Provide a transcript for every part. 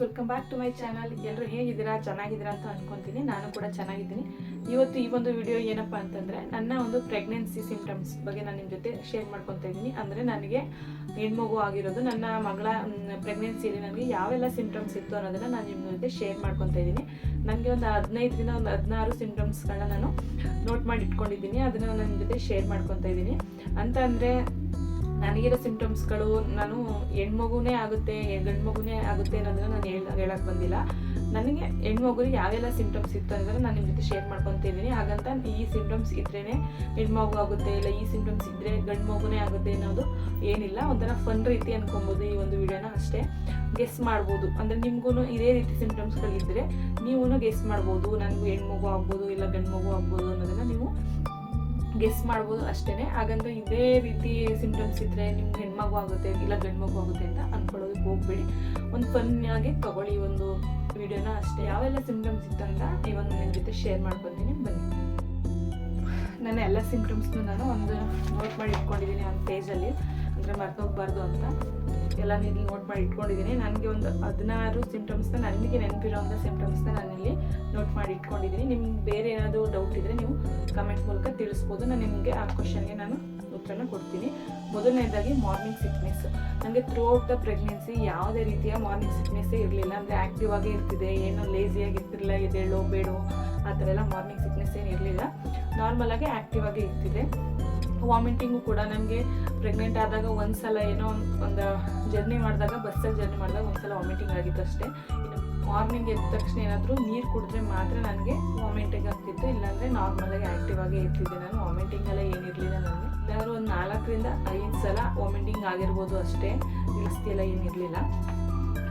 Welcome back to my channel ಎಲ್ಲರೂ ಹೇಗಿದ್ದೀರಾ? ಚೆನ್ನಾಗಿದ್ದೀರಾ ಅಂತ ಅನ್ಕೊಂತೀನಿ. ನಾನು ಕೂಡ ಚೆನ್ನಾಗಿದ್ದೀನಿ. ಇವತ್ತು ಈ ಒಂದು ವಿಡಿಯೋ ಏನಪ್ಪ ಅಂತಂದರೆ, ನನ್ನ ಒಂದು ಪ್ರೆಗ್ನೆನ್ಸಿ ಸಿಂಪ್ಟಮ್ಸ್ ಬಗ್ಗೆ ನಾನು ನಿಮ್ಮ ಜೊತೆ ಶೇರ್ ಮಾಡ್ಕೊತಾ ಇದ್ದೀನಿ. ಅಂದರೆ ನನಗೆ ಹೆಣ್ಮಗು ಆಗಿರೋದು, ನನ್ನ ಮಗಳ ಪ್ರೆಗ್ನೆನ್ಸಿಯಲ್ಲಿ ನನಗೆ ಯಾವೆಲ್ಲ ಸಿಂಪ್ಟಮ್ಸ್ ಇತ್ತು ಅನ್ನೋದನ್ನು ನಾನು ನಿಮ್ಮ ಜೊತೆ ಶೇರ್ ಮಾಡ್ಕೊತಾ ಇದ್ದೀನಿ. ನನಗೆ ಒಂದು ಹದಿನೈದರಿಂದ ಒಂದು ಹದಿನಾರು ಸಿಂಪ್ಟಮ್ಸ್ಗಳನ್ನ ನಾನು ನೋಟ್ ಮಾಡಿ ಇಟ್ಕೊಂಡಿದ್ದೀನಿ ಅದನ್ನು ನನ್ನ ಜೊತೆ ಶೇರ್ ಮಾಡ್ಕೊತಾ ಇದ್ದೀನಿ. ಅಂತ ಅಂದರೆ ನನಗಿರೋ ಸಿಂಪ್ಟಮ್ಸ್ಗಳು ನಾನು ಹೆಣ್ಮಗುನೇ ಆಗುತ್ತೆ ಗಂಡು ಮಗುನೇ ಆಗುತ್ತೆ ಅನ್ನೋದನ್ನ ನಾನು ಹೇಳ ಹೇಳಕ್ಕೆ ಬಂದಿಲ್ಲ. ನನಗೆ ಹೆಣ್ಮಗುರಿಗೆ ಯಾವೆಲ್ಲ ಸಿಂಪ್ಟಮ್ಸ್ ಇತ್ತು ಅನ್ನೋದನ್ನ ನಾನು ನಿಮ್ಮ ಜೊತೆ ಶೇರ್ ಮಾಡ್ಕೊತಿದ್ದೀನಿ ಹಾಗಂತ ಈ ಸಿಂಪ್ಟಮ್ಸ್ ಇದ್ರೇ ಹೆಣ್ಮಗು ಆಗುತ್ತೆ, ಇಲ್ಲ ಈ ಸಿಂಪ್ಟಮ್ಸ್ ಇದ್ದರೆ ಗಂಡು ಮಗುನೇ ಆಗುತ್ತೆ ಅನ್ನೋದು ಏನಿಲ್ಲ. ಒಂಥರ ಫನ್ ರೀತಿ ಅನ್ಕೊಬೋದು ಈ ಒಂದು ವಿಡಿಯೋನ ಅಷ್ಟೇ. ಗೆಸ್ ಮಾಡ್ಬೋದು. ಅಂದರೆ ನಿಮಗೂ ಇದೇ ರೀತಿ ಸಿಂಪ್ಟಮ್ಸ್ಗಳಿದ್ದರೆ ನೀವು ಗೆಸ್ ಮಾಡ್ಬೋದು. ನನಗೂ ಹೆಣ್ಮಗು ಆಗ್ಬೋದು, ಇಲ್ಲ ಗಂಡು ಮಗು ಆಗ್ಬೋದು ಅನ್ನೋದನ್ನು ನೀವು ಗೆಸ್ ಮಾಡ್ಬೋದು ಅಷ್ಟೇ ಹಾಗಂದ್ರೆ ಇದೇ ರೀತಿ ಸಿಂಟಮ್ಸ್ ಇದ್ದರೆ ನಿಮ್ಗೆ ಹೆಣ್ಮಗು ಆಗುತ್ತೆ, ಇಲ್ಲ ಗಂಡು ಮಗು ಆಗುತ್ತೆ ಅಂತ ಅಂದ್ಕೊಳ್ಳೋದಕ್ಕೆ ಹೋಗ್ಬೇಡಿ. ಒಂದು ಪನ್ಯಾಗೆ ತಗೊಳ್ಳಿ ಒಂದು ವಿಡಿಯೋನ ಅಷ್ಟೇ. ಯಾವೆಲ್ಲ ಸಿಂಟಮ್ಸ್ ಇತ್ತು ಅಂತ ಇವತ್ತು ನಿಮ್ಮ ಜೊತೆ ಶೇರ್ ಮಾಡ್ಕೊತೀನಿ. ಬನ್ನಿ. ನನ್ನ ಎಲ್ಲ ಸಿಂಪ್ಟಮ್ಸ್ನು ನಾನು ಒಂದು ನೋಟ್ ಮಾಡಿ ಇಟ್ಕೊಂಡಿದ್ದೀನಿ ಒಂದು ಪೇಜಲ್ಲಿ ಅಂದರೆ ಮರ್ತೋಗ್ಬಾರ್ದು ಅಂತ. ಎಲ್ಲ ಇಲ್ಲಿ ನೋಟ್ ಮಾಡಿ ಇಟ್ಕೊಂಡಿದ್ದೀನಿ ನನಗೆ ಒಂದು ಹದಿನಾರು ಸಿಂಪ್ಟಮ್ಸ್ನ ನನಗೆ ನೆನಪಿರೋಂಥ ಸಿಂಪ್ಟಮ್ಸ್ನ ನಾನಿಲ್ಲಿ ನೋಟ್ ಮಾಡಿ ಇಟ್ಕೊಂಡಿದ್ದೀನಿ ನಿಮ್ಗೆ ಬೇರೆ ಏನಾದರೂ ಡೌಟ್ ಇದ್ದರೆ ನೀವು ಕಮೆಂಟ್ ಮೂಲಕ ತಿಳಿಸ್ಬೋದು. ನಾನು ನಿಮಗೆ ಆ ಕ್ವಶನ್ಗೆ ನಾನು ಉತ್ತರನ ಕೊಡ್ತೀನಿ. ಮೊದಲನೇದಾಗಿ ಮಾರ್ನಿಂಗ್ ಸಿಕ್ನೆಸ್ ನನಗೆ ಥ್ರೂ ಔಟ್ ದ ಪ್ರೆಗ್ನೆನ್ಸಿ ಯಾವುದೇ ರೀತಿಯ ಮಾರ್ನಿಂಗ್ ಸಿಕ್ನೆಸ್ಸೇ ಇರಲಿಲ್ಲ. ಅಂದರೆ ಆ್ಯಕ್ಟಿವ್ ಆಗಿ ಇರ್ತಿದೆ. ಏನೋ ಲೇಸಿಯಾಗಿ ಇರ್ತಿರಲಿಲ್ಲ. ಎದೇಳೋ ಬೇಡೋ ಆ ಥರ ಎಲ್ಲ ಮಾರ್ನಿಂಗ್ ಸಿಕ್ನೆಸ್ ಏನು ಇರಲಿಲ್ಲ. ನಾರ್ಮಲಾಗಿ ಆ್ಯಕ್ಟಿವ್ ಆಗಿ ಇರ್ತಿದೆ. ವಾಮಿಟಿಂಗು ಕೂಡ ನಮಗೆ ಪ್ರೆಗ್ನೆಂಟ್ ಆದಾಗ ಒಂದು ಸಲ ಏನೋ ಒಂದು ಜರ್ನಿ ಮಾಡಿದಾಗ ಬಸ್ಸಲ್ಲಿ ಜರ್ನಿ ಮಾಡಿದಾಗ ಒಂದು ಸಲ ವಾಮಿಟಿಂಗ್ ಆಗಿತ್ತು ಅಷ್ಟೇ. ಮಾರ್ನಿಂಗ್ ಎದ್ದ ತಕ್ಷಣ ಏನಾದರೂ ನೀರು ಕುಡಿದ್ರೆ ಮಾತ್ರ ನನಗೆ ವಾಮಿಟಿಂಗ್ ಆಗ್ತಿತ್ತು. ಇಲ್ಲಾಂದರೆ ನಾರ್ಮಲಾಗಿ ಆ್ಯಕ್ಟಿವ್ ಆಗಿ ಇರ್ತಿದ್ದೆ ನಾನು. ವಾಮಿಟಿಂಗ್ ಎಲ್ಲ ಏನಿರಲಿಲ್ಲ ನನಗೆ ಇಲ್ಲಾಂದ್ರೆ ಒಂದು ನಾಲ್ಕರಿಂದ ಐದು ಸಲ ವಾಮಿಟಿಂಗ್ ಆಗಿರ್ಬೋದು ಅಷ್ಟೇ. ಜಾಸ್ತಿ ಎಲ್ಲ ಏನಿರಲಿಲ್ಲ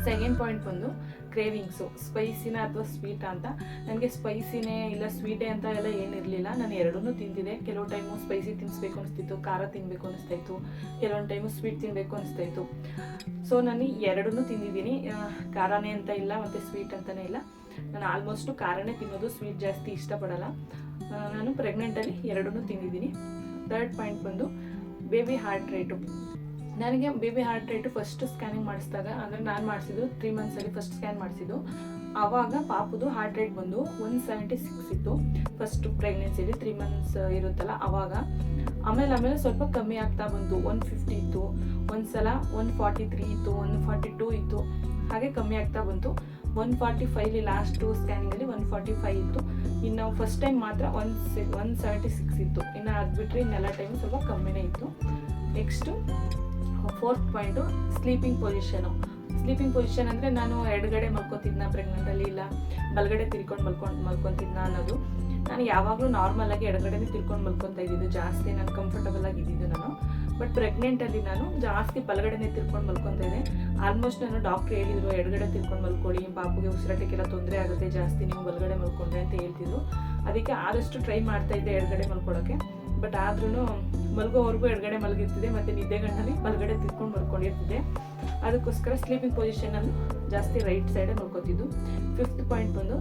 ಸೆಕೆಂಡ್ ಪಾಯಿಂಟ್ ಬಂದು ಕ್ರೇವಿಂಗ್ಸು ಸ್ಪೈಸಿನ ಅಥವಾ ಸ್ವೀಟ್ ಅಂತ. ನನಗೆ ಸ್ಪೈಸಿನೇ ಇಲ್ಲ ಸ್ವೀಟೇ ಅಂತ ಎಲ್ಲ ಏನಿರಲಿಲ್ಲ ನಾನು ಎರಡನ್ನೂ ತಿಂತಿದ್ದೆ. ಕೆಲವು ಟೈಮು ಸ್ಪೈಸಿ ತಿನ್ನಿಸ್ಬೇಕು ಅನಿಸ್ತಿತ್ತು, ಖಾರ ತಿನ್ನಬೇಕು ಅನಿಸ್ತಾಯಿತ್ತು. ಕೆಲವೊಂದು ಟೈಮು ಸ್ವೀಟ್ ತಿನ್ನಬೇಕು ಅನಿಸ್ತಾಯಿತ್ತು. ಸೊ ನಾನು ಎರಡನ್ನೂ ತಿಂದಿದ್ದೀನಿ. ಖಾರನೇ ಅಂತ ಇಲ್ಲ, ಮತ್ತು ಸ್ವೀಟ್ ಅಂತಲೇ ಇಲ್ಲ. ನಾನು ಆಲ್ಮೋಸ್ಟು ಖಾರನೇ ತಿನ್ನೋದು ಸ್ವೀಟ್ ಜಾಸ್ತಿ ಇಷ್ಟಪಡಲ್ಲ. ನಾನು ಪ್ರೆಗ್ನೆಂಟಲ್ಲಿ ಎರಡನ್ನೂ ತಿಂದಿದ್ದೀನಿ. ಥರ್ಡ್ ಪಾಯಿಂಟ್ ಬಂದು ಬೇಬಿ ಹಾರ್ಟ್ ರೇಟು ನನಗೆ baby heart rate first scanning ಮಾಡಿಸಿದಾಗ, ಅಂದರೆ ನಾನು ಮಾಡಿಸಿದ್ದು ತ್ರೀ ಮಂತ್ಸಲ್ಲಿ ಫಸ್ಟ್ ಸ್ಕ್ಯಾನ್ ಮಾಡಿಸಿದ್ದು ಆವಾಗ ಪಾಪುದು ಹಾರ್ಟ್ ರೇಟ್ ಬಂದು ಒನ್ ಸೆವೆಂಟಿ ಸಿಕ್ಸ್ ಇತ್ತು ಫಸ್ಟ್ ಪ್ರೆಗ್ನೆನ್ಸಿಲಿ ತ್ರೀ ಮಂತ್ಸ್ ಇರುತ್ತಲ್ಲ ಆವಾಗ ಆಮೇಲೆ ಆಮೇಲೆ ಸ್ವಲ್ಪ ಕಮ್ಮಿ ಆಗ್ತಾ ಬಂತು ಒನ್ ಫಿಫ್ಟಿ ಇತ್ತು. ಒಂದು ಸಲ ಒನ್ ಫಾರ್ಟಿ ತ್ರೀ ಇತ್ತು ಒನ್ ಫಾರ್ಟಿ ಟೂ ಇತ್ತು. ಹಾಗೆ ಕಮ್ಮಿ ಆಗ್ತಾ ಬಂತು. ಒನ್ ಫಾರ್ಟಿ ಫೈವ್ಲಿ ಲಾಸ್ಟು ಸ್ಕ್ಯಾನಿಂಗಲ್ಲಿ ಒನ್ ಫಾರ್ಟಿ ಫೈವ್ ಇತ್ತು. ಇನ್ನು ಫಸ್ಟ್ ಟೈಮ್ ಮಾತ್ರ ಒನ್ ಸಿ ಒನ್ ಸೆವೆಂಟಿ ಸಿಕ್ಸ್ ಇತ್ತು. ಇನ್ನು ಅದು ಬಿಟ್ಟರೆ ಇನ್ನೆಲ್ಲ ಟೈಮ್ ಸ್ವಲ್ಪ ಕಮ್ಮಿನೇ ಇತ್ತು. Next fourth point sleeping position. Sleeping position ಅಂದರೆ ನಾನು ಎಡಗಡೆ ಮಲ್ಕೊತಿದ್ನ ಪ್ರೆಗ್ನೆಂಟಲ್ಲಿ ಇಲ್ಲ, ಬಲಗಡೆ ತಿರ್ಕೊಂಡು ಮಲ್ಕೊಂಡು, ಮಲ್ಕೊತಿದ್ನ ಅನ್ನೋದು. ನಾನು ಯಾವಾಗಲೂ ನಾರ್ಮಲಾಗಿ ಎಡಗಡೆನೇ ತಿರ್ಕೊಂಡು ಮಲ್ಕೊತಾ ಇದ್ದಿದ್ದು, ಜಾಸ್ತಿ ನಾನು ಕಂಫರ್ಟಬಲ್ ಆಗಿದ್ದಿದ್ದು ನಾನು. ಬಟ್ ಪ್ರೆಗ್ನೆಂಟಲ್ಲಿ ನಾನು ಜಾಸ್ತಿ ಬಲಗಡೆನೇ ತಿರ್ಕೊಂಡು ಮಲ್ಕೊತಾ ಇದ್ದೆ. ಆಲ್ಮೋಸ್ಟ್ ನಾನು ಡಾಕ್ಟ್ರ್ ಹೇಳಿದರು, ಎಡಗಡೆ ತಿರ್ಕೊಂಡು ಮಲ್ಕೊಳ್ಳಿ ಪಾಪುಗೆ ಉಸಿರಾಟಕ್ಕೆಲ್ಲ ತೊಂದರೆ ಆಗುತ್ತೆ, ಜಾಸ್ತಿ ನೀವು ಬಲಗಡೆ ಮಲ್ಕೊಂಡ್ರೆ ಅಂತ ಹೇಳ್ತಿದ್ರು. ಅದಕ್ಕೆ ಆದಷ್ಟು ಟ್ರೈ ಮಾಡ್ತಾ ಇದ್ದೆ ಎಡಗಡೆ ಮಲ್ಕೊಳ್ಳೋಕ್ಕೆ ಬಟ್ ಆದ್ರೂ ಮಲಗೋವರೆಗೂ ಎಡಗಡೆ ಮಲಗಿರ್ತಿದೆ ಮತ್ತು ನಿದ್ದೆಗಣ್ಣಲ್ಲಿ ಬಲಗಡೆ ತಿರ್ಕೊಂಡು ಮಲ್ಕೊಂಡಿರ್ತಿದ್ದೆ ಅದಕ್ಕೋಸ್ಕರ ಸ್ಲೀಪಿಂಗ್ ಪೊಸಿಷನಲ್ಲಿ ಜಾಸ್ತಿ ರೈಟ್ ಸೈಡೇ ಮಲ್ಕೋತಿದ್ದು. ಫಿಫ್ತ್ ಪಾಯಿಂಟ್ ಬಂದು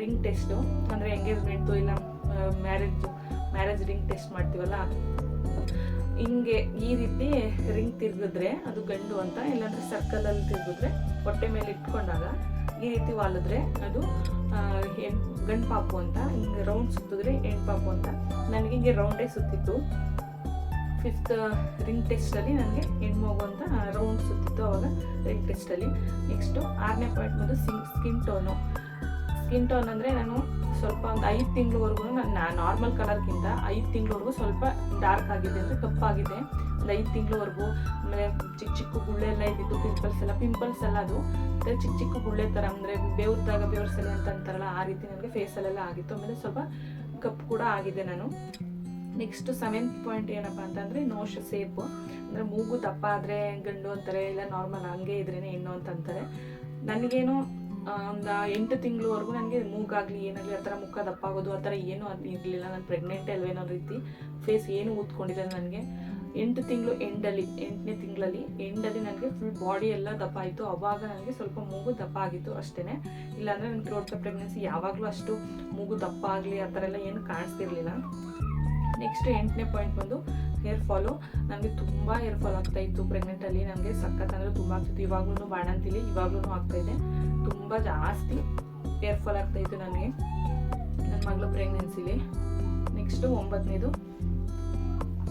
ರಿಂಗ್ ಟೆಸ್ಟು ಅಂದರೆ ಎಂಗೇಜ್ಮೆಂಟು ಇಲ್ಲ ಮ್ಯಾರೇಜ್ ಮ್ಯಾರೇಜ್ ರಿಂಗ್ ಟೆಸ್ಟ್ ಮಾಡ್ತೀವಲ್ಲ? ಹಿಂಗೆ ಈ ರೀತಿ ರಿಂಗ್ ತಿರುಗಿದ್ರೆ ಅದು ಗಂಡು ಅಂತ, ಇಲ್ಲಾಂದರೆ ಸರ್ಕಲಲ್ಲಿ ತಿರುಗಿದ್ರೆ ಹೊಟ್ಟೆ ಮೇಲೆ ಇಟ್ಕೊಂಡಾಗ ಈ ರೀತಿ ವಾಲಿದ್ರೆ ಅದು ಗಂಡು ಪಾಪು ಅಂತ, ಹಿಂಗೆ ರೌಂಡ್ ಸುತ್ತಿದ್ರೆ ಹೆಣ್ಣು ಪಾಪು ಅಂತ. ನನಗೆ ಹಿಂಗೆ ರೌಂಡೇ ಸುತ್ತಿತ್ತು. ಫಿಫ್ತ್ ರಿಂಗ್ ಟೆಸ್ಟಲ್ಲಿ ನನಗೆ ಹೆಣ್ಮಗು ಅಂತ ರೌಂಡ್ ಸುತ್ತಿತ್ತು ಅವಾಗ ರಿಂಗ್ ಟೆಸ್ಟಲ್ಲಿ ನೆಕ್ಸ್ಟು ಆರನೇ ಪಾಯಿಂಟ್ ಬಂದು ಸಿಂಗ್ ಸ್ಕಿನ್ ಟೋನು ಸ್ಕಿನ್ ಟೋನ್ ಅಂದರೆ ನಾನು ಸ್ವಲ್ಪ ಒಂದು ಐದು ತಿಂಗಳವರೆಗೂ ನಾನು ನಾರ್ಮಲ್ ಕಲರ್ಗಿಂತ ಐದು ತಿಂಗಳವರೆಗೂ ಸ್ವಲ್ಪ ಡಾರ್ಕ್ ಆಗಿದೆ ಅಂದರೆ ಕಪ್ಪಾಗಿದೆ ಒಂದು ಐದು ತಿಂಗಳವರೆಗೂ, ಆಮೇಲೆ ಚಿಕ್ಕ ಚಿಕ್ಕ ಗುಳ್ಳೆ ಎಲ್ಲ ಇದ್ದಿದ್ದು ಪಿಂಪಲ್ಸ್ ಎಲ್ಲ ಪಿಂಪಲ್ಸ್ ಎಲ್ಲ ಅದು. ಮತ್ತು ಚಿಕ್ಕ ಚಿಕ್ಕ ಗುಳ್ಳೆ ಥರ ಅಂದರೆ ಬೇವ್ರದಾಗ ಬೇವ್ರಸಲೆ ಅಂತ ಅಂತಾರಲ್ಲ, ಆ ರೀತಿ ನನಗೆ ಫೇಸಲ್ಲೆಲ್ಲ ಆಗಿತ್ತು. ಆಮೇಲೆ ಸ್ವಲ್ಪ ಕಪ್ಪು ಕೂಡ ಆಗಿದೆ ನಾನು. ನೆಕ್ಸ್ಟ್ ಸೆವೆಂತ್ ಪಾಯಿಂಟ್ ಏನಪ್ಪ ಅಂತಂದರೆ, ನೋಶ ಸೇಪು ಅಂದರೆ ಮೂಗು ದಪ್ಪ ಆದರೆ ಗಂಡು ಅಂತಾರೆ, ಇಲ್ಲ ನಾರ್ಮಲ್ ಹಂಗೆ ಇದ್ರೇ ಹೆಣ್ಣು ಅಂತ ಅಂತಾರೆ. ನನಗೇನು ಒಂದು ಎಂಟು ತಿಂಗಳವರೆಗೂ ನನಗೆ ಮೂಗಾಗಲಿ, ಏನಾಗಲಿ, ಆ ಥರ ಮುಖ ದಪ್ಪ ಆಗೋದು ಆ ಥರ ಏನೂ ಇರಲಿಲ್ಲ. ನಾನು ಪ್ರೆಗ್ನೆಂಟ್ ಅಲ್ವೇನೋ ರೀತಿ ಫೇಸ್ ಏನು ಊದ್ಕೊಂಡಿಲ್ಲ ನನಗೆ. ಎಂಟು ತಿಂಗಳು ಎಂಡಲ್ಲಿ, ಎಂಟನೇ ತಿಂಗಳಲ್ಲಿ ಎಂಡಲ್ಲಿ ನನಗೆ ಫುಲ್ ಬಾಡಿ ಎಲ್ಲ ದಪ್ಪ ಆಯಿತು ಅವಾಗ ನನಗೆ ಸ್ವಲ್ಪ ಮೂಗು ದಪ್ಪ ಆಗಿತ್ತು ಅಷ್ಟೇ ಇಲ್ಲಾಂದರೆ ನನಗೆ ಥ್ರೋಟ್ ಪ್ರೆಗ್ನೆನ್ಸಿ ಯಾವಾಗಲೂ ಅಷ್ಟು ಮೂಗು ದಪ್ಪ ಆಗಲಿ ಆ ಥರ ಎಲ್ಲ ಏನು ಕಾಣಿಸ್ತಿರ್ಲಿಲ್ಲ. ನೆಕ್ಸ್ಟ್ ಎಂಟನೇ ಪಾಯಿಂಟ್ ಬಂದು ಹೇರ್ ಫಾಲು ನನಗೆ ತುಂಬ ಹೇರ್ ಫಾಲ್ ಆಗ್ತಾ ಇತ್ತು ಪ್ರೆಗ್ನೆಂಟಲ್ಲಿ ನನಗೆ ಸಖತ್ ಅಂದರೆ ತುಂಬ ಆಗ್ತಿತ್ತು. ಇವಾಗ್ಲೂ ಬಾಣಂತಿಲಿ ಇವಾಗ್ಲೂ ಆಗ್ತಾಯಿದೆ ತುಂಬ ಜಾಸ್ತಿ ಹೇರ್ ಫಾಲ್ ಆಗ್ತಾ ಇತ್ತು ನನಗೆ ನನ್ನ ಮಗಳು ಪ್ರೆಗ್ನೆನ್ಸಿಲಿ ನೆಕ್ಸ್ಟು ಒಂಬತ್ತನೇದು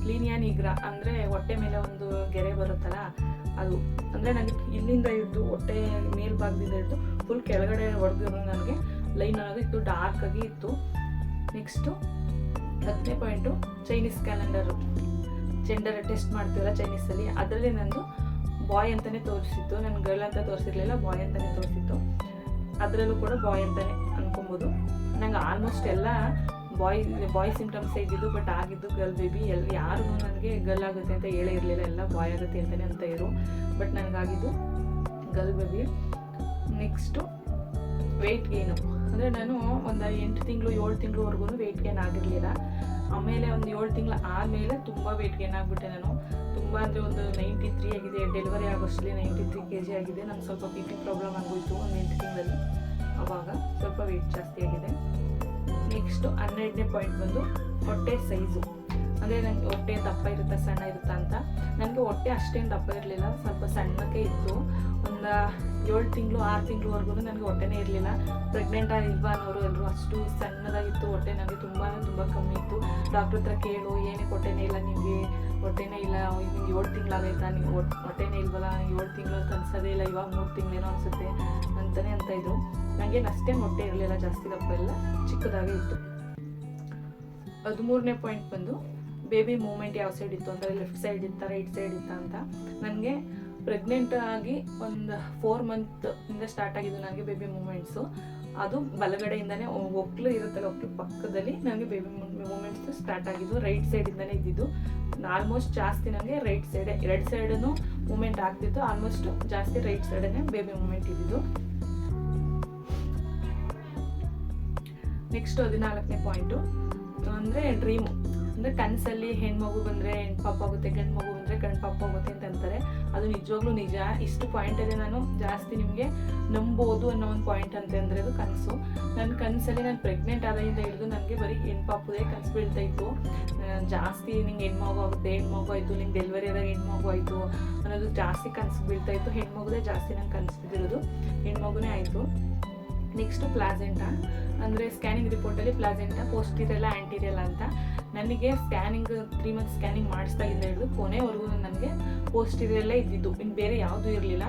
ಕ್ಲೀನಿಯಾ ನಿಗ್ರಾ ಅಂದರೆ ಹೊಟ್ಟೆ ಮೇಲೆ ಒಂದು ಗೆರೆ ಬರುತ್ತಲ್ಲ, ಅದು ಅಂದರೆ ನನಗೆ ಇಲ್ಲಿಂದ ಹಿಡಿದು ಹೊಟ್ಟೆ ಮೇಲ್ಭಾಗದಿಂದ ಹಿಡಿದು ಫುಲ್ ಕೆಳಗಡೆ ಹೊಡೆದಿರೋ ನನಗೆ ಲೈನ್ ಅನ್ನೋದು ಇತ್ತು ಡಾರ್ಕ್ ಆಗಿ ಇತ್ತು. ನೆಕ್ಸ್ಟು ಹತ್ತನೇ point Chinese calendar. Gender test ಮಾಡ್ತೀವಲ್ಲ ಚೈನೀಸಲ್ಲಿ, ಅದರಲ್ಲಿ ನಂದು ಬಾಯ್ ಅಂತಲೇ ತೋರಿಸಿತ್ತು. ನನ್ನ ಗರ್ಲ್ ಅಂತ ತೋರಿಸಿರ್ಲಿಲ್ಲ ಬಾಯ್ ಅಂತಲೇ ತೋರಿಸಿತ್ತು. ಅದರಲ್ಲೂ ಕೂಡ ಬಾಯ್ ಅಂತಲೇ ಅನ್ಕೊಬೋದು. ನಂಗೆ ಆಲ್ಮೋಸ್ಟ್ ಎಲ್ಲ ಬಾಯ್ ಬಾಯ್ ಸಿಂಪ್ಟಮ್ಸ್ ಇದ್ದಿದ್ದು ಬಟ್ ಆಗಿದ್ದು ಗರ್ಲ್ ಬೇಬಿ ಎಲ್ಲಿ ಯಾರು ನನಗೆ ಗರ್ಲ್ ಆಗುತ್ತೆ ಅಂತ ಹೇಳೇ ಇರಲಿಲ್ಲ. ಎಲ್ಲ ಬಾಯ್ ಆಗುತ್ತೆ ಅಂತಲೇ ಅಂತ ಇರು. But ನನಗಾಗಿದ್ದು girl baby next weight gain ಅಂದರೆ ನಾನು ಒಂದು ಎಂಟು ತಿಂಗಳು, ಏಳು ತಿಂಗಳವರೆಗೂ ವೆಯ್ಟ್ ಗೇನ್ ಆಗಿರಲಿಲ್ಲ. ಆಮೇಲೆ ಒಂದು ಏಳು ತಿಂಗಳು ಆದಮೇಲೆ ತುಂಬ ವೆಯ್ಟ್ ಗೇನ್ ಆಗಿಬಿಟ್ಟೆ ನಾನು. ತುಂಬ ಅಂದರೆ ಒಂದು ನೈಂಟಿ ತ್ರೀ ಆಗಿದೆ ಡೆಲಿವರಿ ಆಗೋಷ್ಟರಲ್ಲಿ ನೈಂಟಿ ತ್ರೀ ಕೆ ಜಿ ಆಗಿದೆ. ನಂಗೆ ಸ್ವಲ್ಪ ಬಿ ಪಿ ಪ್ರಾಬ್ಲಮ್ ಆಗೋಯಿತು ಒಂದು ಎಂಟು ತಿಂಗಳಲ್ಲಿ. ಆವಾಗ ಸ್ವಲ್ಪ ವೆಯ್ಟ್ ಜಾಸ್ತಿ ಆಗಿದೆ. ನೆಕ್ಸ್ಟು ಹನ್ನೆರಡನೇ ಪಾಯಿಂಟ್ ಬಂದು ಹೊಟ್ಟೆ ಸೈಜು ಅಂದರೆ ನನಗೆ ಹೊಟ್ಟೆ ದಪ್ಪ ಇರುತ್ತೆ, ಸಣ್ಣ ಇರುತ್ತಾ ಅಂತ. ನನಗೆ ಹೊಟ್ಟೆ ಅಷ್ಟೇನು ದಪ್ಪ ಇರಲಿಲ್ಲ, ಸ್ವಲ್ಪ ಸಣ್ಣಕ್ಕೆ ಇತ್ತು. ಒಂದು ಏಳು ತಿಂಗಳು, ಆರು ತಿಂಗಳವರೆಗೂ ನನಗೆ ಹೊಟ್ಟೆನೇ ಇರಲಿಲ್ಲ. ಪ್ರೆಗ್ನೆಂಟ್ ಇಲ್ವಾ ಅನ್ನೋರು ಎಲ್ಲರೂ ಅಷ್ಟು ಸಣ್ಣದಾಗಿತ್ತು, ಹೊಟ್ಟೆ ನನಗೆ ತುಂಬ ತುಂಬ ಕಮ್ಮಿ ಇತ್ತು. ಡಾಕ್ಟ್ರ್ ಹತ್ರ ಕೇಳು, ಏನಕ್ಕೆ ಹೊಟ್ಟೆನೇ ಇಲ್ಲ ನಿಮಗೆ ಹೊಟ್ಟೆನೇ ಇಲ್ಲ ನಿಮ್ಗೆ ಏಳು ತಿಂಗಳಾಗೈತಾ? ಹೊಟ್ಟೆ ಹೊಟ್ಟೆನೇ ಇಲ್ವಲ್ಲ, ಏಳು ತಿಂಗಳು ಅಂತ ಇಲ್ಲ, ಇವಾಗ ಮೂರು ತಿಂಗಳೇನೋ ಅನಿಸುತ್ತೆ ಅಂತಲೇ ಅಂತ ಇದ್ರು. ನನಗೇನು ಅಷ್ಟೇನು ಹೊಟ್ಟೆ ಇರಲಿಲ್ಲ, ಜಾಸ್ತಿ ದಪ್ಪ ಇಲ್ಲ, ಚಿಕ್ಕದಾಗೇ ಇತ್ತು. ಹದಿಮೂರನೇ ಪಾಯಿಂಟ್ ಬಂದು ಬೇಬಿ ಮೂಮೆಂಟ್ ಯಾವ ಸೈಡ್ ಇತ್ತು ಅಂದರೆ ಲೆಫ್ಟ್ ಸೈಡ್ ಇತ್ತಾ, ರೈಟ್ ಸೈಡ್ ಇತ್ತಾ ಅಂತ. ನನಗೆ ಪ್ರೆಗ್ನೆಂಟ್ ಆಗಿ ಒಂದು ಫೋರ್ ಮಂತ್ ಇಂದ ಸ್ಟಾರ್ಟ್ ಆಗಿದ್ದು ನನಗೆ ಬೇಬಿ ಮೂಮೆಂಟ್ಸು. ಅದು ಬಲಗಡೆಯಿಂದನೇ ಒಕ್ಲು ಇರುತ್ತಲ್ಲ, ಒಕ್ಲು ಪಕ್ಕದಲ್ಲಿ ನನಗೆ ಬೇಬಿ ಮೂಮೆಂಟ್ಸ್ ಸ್ಟಾರ್ಟ್ ಆಗಿದ್ದು, ರೈಟ್ ಸೈಡಿಂದನೇ ಇದ್ದಿದ್ದು. ಆಲ್ಮೋಸ್ಟ್ ಜಾಸ್ತಿ ನನಗೆ ರೈಟ್ ಸೈಡೆ, ಎರಡು ಸೈಡನ್ನು ಮೂಮೆಂಟ್ ಆಗ್ತಿತ್ತು ಆಲ್ಮೋಸ್ಟ್ ಜಾಸ್ತಿ ರೈಟ್ ಸೈಡನ್ನೇ ಬೇಬಿ ಮೂಮೆಂಟ್ ಇದ್ದಿದ್ದು. ನೆಕ್ಸ್ಟ್ ಹದಿನಾಲ್ಕನೇ ಪಾಯಿಂಟು ಅಂದರೆ ಡ್ರೀಮು ಅಂದರೆ ಕನಸಲ್ಲಿ ಹೆಣ್ಮಗು ಬಂದರೆ ಆಗುತ್ತೆ, ಗಂಡು ಮಗು ಬಂದರೆ ಗಂಡು ಆಗುತ್ತೆ ಅಂತ ಅಂತಾರೆ. ಅದು ನಿಜವಾಗ್ಲೂ ನಿಜ. ಇಷ್ಟು ಪಾಯಿಂಟಲ್ಲಿ ನಾನು ಜಾಸ್ತಿ ನಿಮಗೆ ನಂಬೋದು ಅನ್ನೋ ಒಂದು ಪಾಯಿಂಟ್ ಅಂತ ಅಂದರೆ ಅದು ಕನಸು. ನನ್ನ ಕನಸಲ್ಲಿ ನಾನು ಪ್ರೆಗ್ನೆಂಟ್ ಆದಾಗಿಂದ ಹಿಡಿದು ನನಗೆ ಬರೀ ಹೆಣ್ಣು ಪಾಪದೇ ಕನಸು ಬೀಳ್ತಾ ಇತ್ತು. ಜಾಸ್ತಿ ನಿಂಗೆ ಹೆಣ್ಮಗು ಆಗುತ್ತೆ ಹೆಣ್ಮಗು ಆಯಿತು, ನಿಂಗೆ ಡೆಲಿವರಿ ಆದಾಗ ಹೆಣ್ಮಗು ಆಯಿತು ಅನ್ನೋದು ಜಾಸ್ತಿ ಕನಸು ಬೀಳ್ತಾ ಇತ್ತು. ಹೆಣ್ಮಗುದೇ ಜಾಸ್ತಿ ನಂಗೆ ಕನಸು ಬಿದ್ದಿರೋದು ಹೆಣ್ಮಗುನೇ ಆಯಿತು. ನೆಕ್ಸ್ಟು ಪ್ಲಾಸೆಂಟ ಅಂದರೆ ಸ್ಕ್ಯಾನಿಂಗ್ ರಿಪೋರ್ಟಲ್ಲಿ ಪ್ಲಾಸೆಂಟ ಪೋಸ್ಟಿರಿಯಲ್ಲ ಆ್ಯಂಟೀರಿಯಲ್ಲ ಅಂತ. ನನಗೆ ಸ್ಕ್ಯಾನಿಂಗ್ ತ್ರೀ ಮಂತ್ ಸ್ಕ್ಯಾನಿಂಗ್ ಮಾಡಿಸ್ತಾ ಇದ್ದು ಕೊನೆವರೆಗೂ ನನಗೆ ಪೋಸ್ಟೀರಿಯಲ್ಲೇ ಇದ್ದಿದ್ದು. ಇನ್ನು ಬೇರೆ ಯಾವುದೂ ಇರಲಿಲ್ಲ.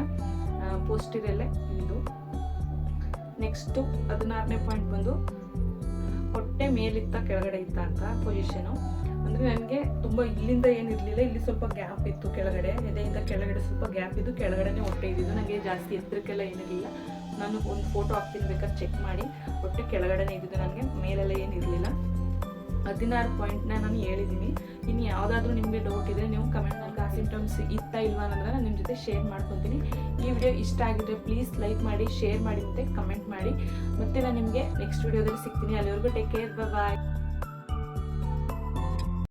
ಪೋಸ್ಟಿರಿಯಲ್ಲೇ ಇದ್ದಿದ್ದು. ನೆಕ್ಸ್ಟು ಹದಿನಾರನೇ ಪಾಯಿಂಟ್ ಬಂದು ಹೊಟ್ಟೆ ಮೇಲಿತ್ತ ಕೆಳಗಡೆ ಇತ್ತ ಅಂತ ಪೊಸಿಷನು ಅಂದರೆ ನನಗೆ ತುಂಬ ಇಲ್ಲಿಂದ ಏನಿರಲಿಲ್ಲ ಇಲ್ಲಿ ಸ್ವಲ್ಪ ಗ್ಯಾಪ್ ಇತ್ತು ಕೆಳಗಡೆ. ಎದೆಯಿಂದ ಕೆಳಗಡೆ ಸ್ವಲ್ಪ ಗ್ಯಾಪ್ ಇದ್ದು ಕೆಳಗಡೆನೇ ಹೊಟ್ಟೆ ಇದ್ದಿದ್ದು. ನನಗೆ ಜಾಸ್ತಿ ಎತ್ತರಕ್ಕೆಲ್ಲ ಏನಿರಲಿಲ್ಲ ನಾನು ಒಂದು ಫೋಟೋ ಹಾಕ್ತೀನಿ ಬೇಕಾದ್ರೆ ಚೆಕ್ ಮಾಡಿ. ಹೊಟ್ಟೆ ಕೆಳಗಡೆನೇ ಇದ್ದಿದ್ದು. ನನಗೆ ಮೇಲೆಲ್ಲ ಏನಿರಲಿಲ್ಲ ಹದಿನಾರು ಪಾಯಿಂಟ್ನ ನಾನು ಹೇಳಿದ್ದೀನಿ. ಇನ್ನು ಯಾವುದಾದ್ರೂ ನಿಮಗೆ ಡೌಟ್ ಇದ್ದರೆ ನೀವು ಕಮೆಂಟ್ನಲ್ಲಿ ಆ ಸಿಂಟಮ್ಸ್ ಇತ್ತಾ ಇಲ್ವಾ ಅನ್ನೋದನ್ನ ನಾನು ನಿಮ್ಮ ಜೊತೆ ಶೇರ್ ಮಾಡ್ಕೊತೀನಿ. ಈ ವಿಡಿಯೋ ಇಷ್ಟ ಆಗಿದ್ರೆ ಪ್ಲೀಸ್ ಲೈಕ್ ಮಾಡಿ ಶೇರ್ ಮಾಡಿ ಮತ್ತು ಕಮೆಂಟ್ ಮಾಡಿ. ಮತ್ತೆ ನಾನು ನಿಮಗೆ ನೆಕ್ಸ್ಟ್ ವಿಡಿಯೋದಲ್ಲಿ ಸಿಗ್ತೀನಿ. ಅಲ್ಲಿವರೆಗೂ ಟೇಕ್ ಕೇರ್ ಬಾಯ್